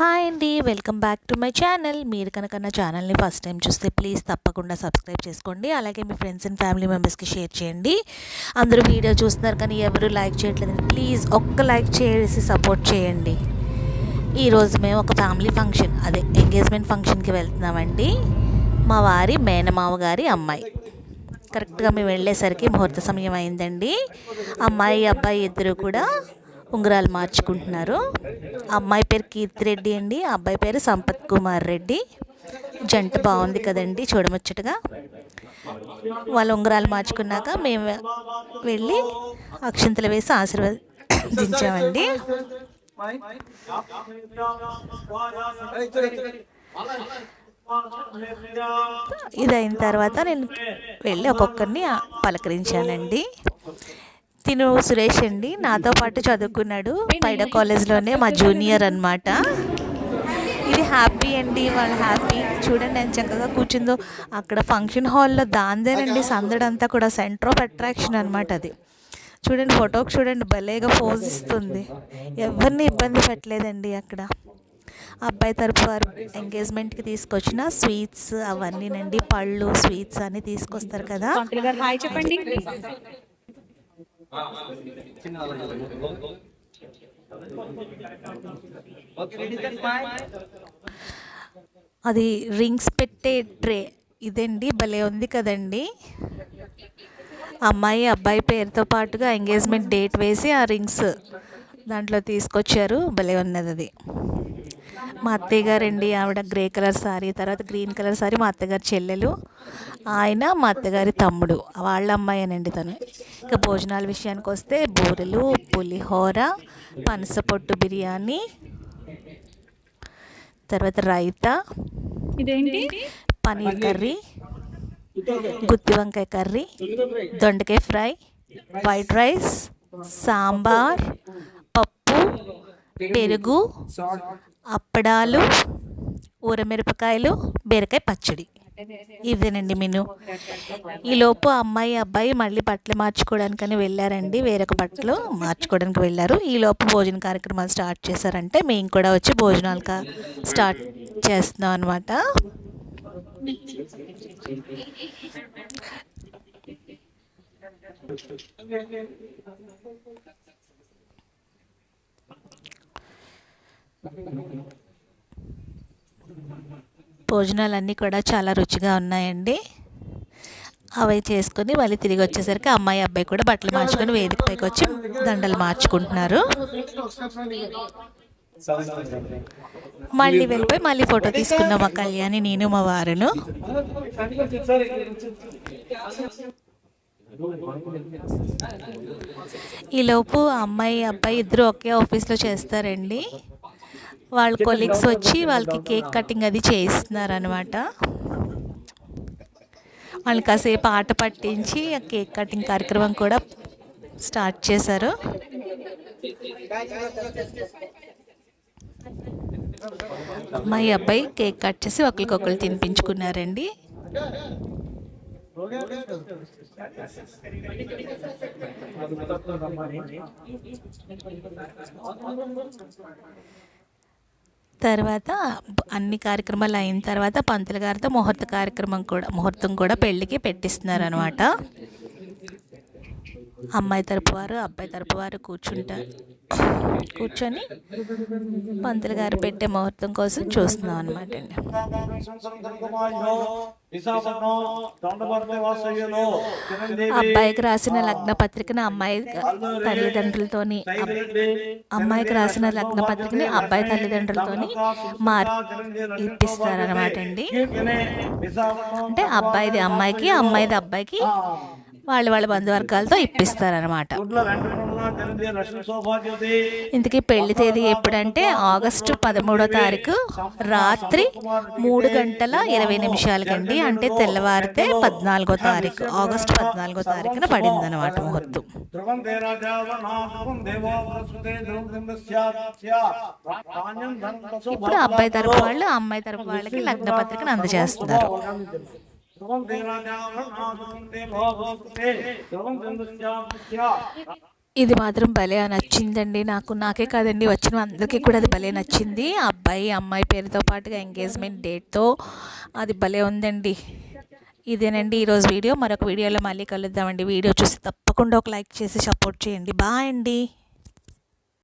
Hi అండి welcome back to my channel. మీరు కనుక నా ఛానల్ని ఫస్ట్ టైం చూస్తే ప్లీజ్ తప్పకుండా సబ్స్క్రైబ్ చేసుకోండి. అలాగే మీ ఫ్రెండ్స్ అండ్ ఫ్యామిలీ మెంబర్స్కి షేర్ చేయండి. అందరూ వీడియో చూస్తున్నారు కానీ ఎవరు లైక్ చేయట్లేదండి. ప్లీజ్ ఒక్క లైక్ చేసి సపోర్ట్ చేయండి. ఈరోజు మేము ఒక ఫ్యామిలీ ఫంక్షన్ అదే ఎంగేజ్మెంట్ ఫంక్షన్కి వెళ్తున్నామండి. మా వారి మేనమావ గారి అమ్మాయి. కరెక్ట్గా మేము వెళ్ళేసరికి ముహూర్త సమయం అయిందండి. అమ్మాయి అబ్బాయి ఇద్దరు కూడా ఉంగరాలు మార్చుకుంటున్నారు. అమ్మాయి పేరు కీర్తి రెడ్డి అండి. అబ్బాయి పేరు సంపత్ కుమార్ రెడ్డి. జంట బాగుంది కదండి చూడముచ్చటగా. వాళ్ళు ఉంగరాలు మార్చుకున్నాక మేము వెళ్ళి అక్షంతలు వేసి ఆశీర్వదించామండి. ఇది అయిన తర్వాత నేను వెళ్ళి ఒక్కొక్కరిని పలకరించానండి. తిను సురేష్ అండి. నాతో పాటు చదువుకున్నాడు. పైడ కాలేజ్లోనే మా జూనియర్ అనమాట ఇది హ్యాపీ అండి. వాళ్ళు హ్యాపీ. చూడండి నేను చక్కగా కూర్చుందో. అక్కడ ఫంక్షన్ హాల్లో దాందేనండి. సందడంతా కూడా సెంటర్ ఆఫ్ అట్రాక్షన్ అనమాట అది. చూడండి ఫోటోకి చూడండి. భలేగా పోజ్ ఇస్తుంది. ఎవరిని ఇబ్బంది పెట్టలేదండి అక్కడ. అబ్బాయి తరపు వారు ఎంగేజ్మెంట్కి తీసుకొచ్చిన స్వీట్స్ అవన్నీనండి. పళ్ళు స్వీట్స్ అన్నీ తీసుకొస్తారు కదా. హాయ్ చెప్పండి. అది రింగ్స్ పెట్టే ట్రే. ఇదండి భలే ఉంది కదండి. అమ్మాయి అబ్బాయి పేరుతో పాటుగా ఎంగేజ్మెంట్ డేట్ వేసి ఆ రింగ్స్ దాంట్లో తీసుకొచ్చారు. భలే ఉన్నది అది. మా అత్తయ్య గారండి ఆవిడ గ్రే కలర్ సారీ తర్వాత గ్రీన్ కలర్ సారీ మా అత్తగారి చెల్లెలు. ఆయన మా అత్తగారి తమ్ముడు వాళ్ళ అమ్మాయేనండి తను. ఇక భోజనాల విషయానికి వస్తే బూరెలు పులిహోర పనసపొట్టు బిర్యానీ తర్వాత రైతా ఇదేంటి? పనీర్ కర్రీ గుత్తి వంకాయ కర్రీ దొండకాయ ఫ్రై వైట్ రైస్ సాంబార్ పప్పు పెరుగు అప్పడాలు ఊరమిరపకాయలు బీరకాయ పచ్చడి. ఇదేనండి మెను. ఈలోపు అమ్మాయి అబ్బాయి మళ్ళీ బట్టలు మార్చుకోవడానికని వెళ్ళారండి. వేరొక బట్టలు మార్చుకోవడానికి వెళ్ళారు. ఈలోపు భోజన కార్యక్రమాలు స్టార్ట్ చేశారంటే మేము కూడా వచ్చి భోజనాలు స్టార్ట్ చేస్తున్నాం అనమాట భోజనాలన్నీ కూడా చాలా రుచిగా ఉన్నాయండి. అవి చేసుకొని మళ్ళీ తిరిగి వచ్చేసరికి అమ్మాయి అబ్బాయి కూడా బట్టలు మార్చుకొని వేదిక పైకి వచ్చి దండలు మార్చుకుంటున్నారు. మళ్ళీ వెళ్ళిపోయి మళ్ళీ ఫోటో తీసుకున్నాం మా కళ్యాణి నేను మా వారును. ఈలోపు అమ్మాయి అబ్బాయి ఇద్దరు ఒకే ఆఫీస్లో చేస్తారండి. వాళ్ళ కొలీగ్స్ వచ్చి వాళ్ళకి కేక్ కటింగ్ అది చేయిస్తున్నారు అనమాట వాళ్ళకి కాసేపు ఆట పట్టించి ఆ కేక్ కటింగ్ కార్యక్రమం కూడా స్టార్ట్ చేశారు. అమ్మాయి అబ్బాయి కేక్ కట్ చేసి ఒకరికొకరు తినిపించుకున్నారండి. తర్వాత అన్ని కార్యక్రమాలు అయిన తర్వాత పంతులు గారితో ముహూర్త కార్యక్రమం కూడా ముహూర్తం కూడా పెళ్ళికి పెట్టిస్తున్నారు అనమాట అమ్మాయి తరపు వారు అబ్బాయి తరపు వారు కూర్చుంటారు. కూర్చొని పంతులు గారు పెట్టే ముహూర్తం కోసం చూస్తున్నాం అనమాట అండి. అబ్బాయికి రాసిన లగ్న పత్రికను అమ్మాయి తల్లిదండ్రులతోని అమ్మాయికి రాసిన లగ్న పత్రికని అబ్బాయి తల్లిదండ్రులతోని మార్ ఇప్పిస్తారనమాట అండి. అంటే అబ్బాయిది అమ్మాయికి అమ్మాయిది అబ్బాయికి వాళ్ళ వాళ్ళ బంధువర్గాలతో ఇప్పిస్తారనమాట ఇంతకీ పెళ్ళి తేదీ ఎప్పుడంటే ఆగస్టు పదమూడో తారీఖు రాత్రి మూడు గంటల ఇరవై నిమిషాలకండి. అంటే తెల్లవారితే పద్నాలుగో తారీఖు ఆగస్టు పద్నాలుగో తారీఖున పడింది అనమాట ముహూర్తం. ఇప్పుడు అబ్బాయి తరపు వాళ్ళు అమ్మాయి తరపు వాళ్ళకి లగ్న పత్రికను అందజేస్తున్నారు. ధ్రువం ఇది మాత్రం భలే నచ్చిందండి. నాకు నాకే కాదండి వచ్చిన అందరికీ కూడా అది భలే నచ్చింది. ఆ అబ్బాయి అమ్మాయి పేరుతో పాటుగా ఎంగేజ్మెంట్ డేట్తో అది భలే ఉందండి. ఇదేనండి ఈరోజు వీడియో. మరొక వీడియోలో మళ్ళీ కలుద్దామండి. వీడియో చూసి తప్పకుండా ఒక లైక్ చేసి సపోర్ట్ చేయండి. బాయ్ అండి.